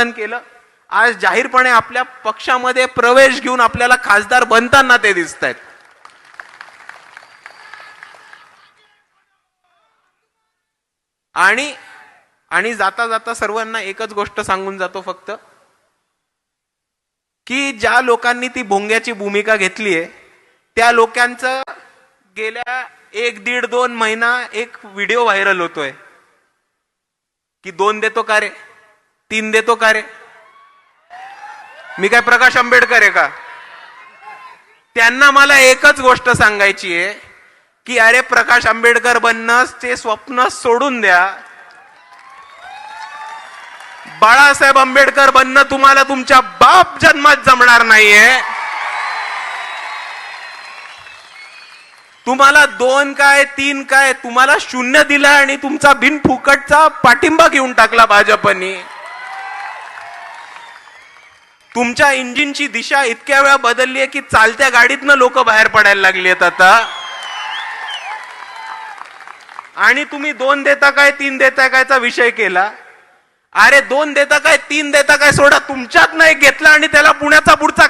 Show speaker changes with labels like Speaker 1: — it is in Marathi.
Speaker 1: आंदोलन केलं. आज जाहीरपणे आपल्या पक्षामध्ये प्रवेश घेऊन आपल्याला खासदार बनताना ते दिसत आहेत आणि आणि जाता जाता सर्वांना एकच गोष्ट सांगून जातो फक्त की ज्या लोकांनी ती भोंग्याची भूमिका घेतली आहे त्या लोकांचं गेल्या एक दीड दोन महिना एक व्हिडिओ व्हायरल होतोय की दोन देतो का रे? तीन देतो का रे? मी काय प्रकाश आंबेडकर आहे का? त्यांना मला एकच गोष्ट सांगायची आहे की अरे प्रकाश आंबेडकर बनणं ते स्वप्न सोडून द्या. बाळासाहेब आंबेडकर बनणं तुम्हाला तुमच्या बाप जन्मात जमणार नाहीये. तुम्हाला दोन काय तीन काय तुम्हाला शून्य दिला आणि तुमचा बिनफुकटचा पाठिंबा घेऊन टाकला भाजपनी. तुमच्या इंजिनची दिशा इतक्या वेळा बदलली आहे की चालत्या गाडीतनं लोक बाहेर पडायला लागली आहेत आता. आणि तुम्ही दोन देता काय तीन देता कायचा विषय केला? अरे दोन देता काय तीन देता काय सोडा तुमच्यात नाही घेतला आणि त्याला पुण्याचा पुढचा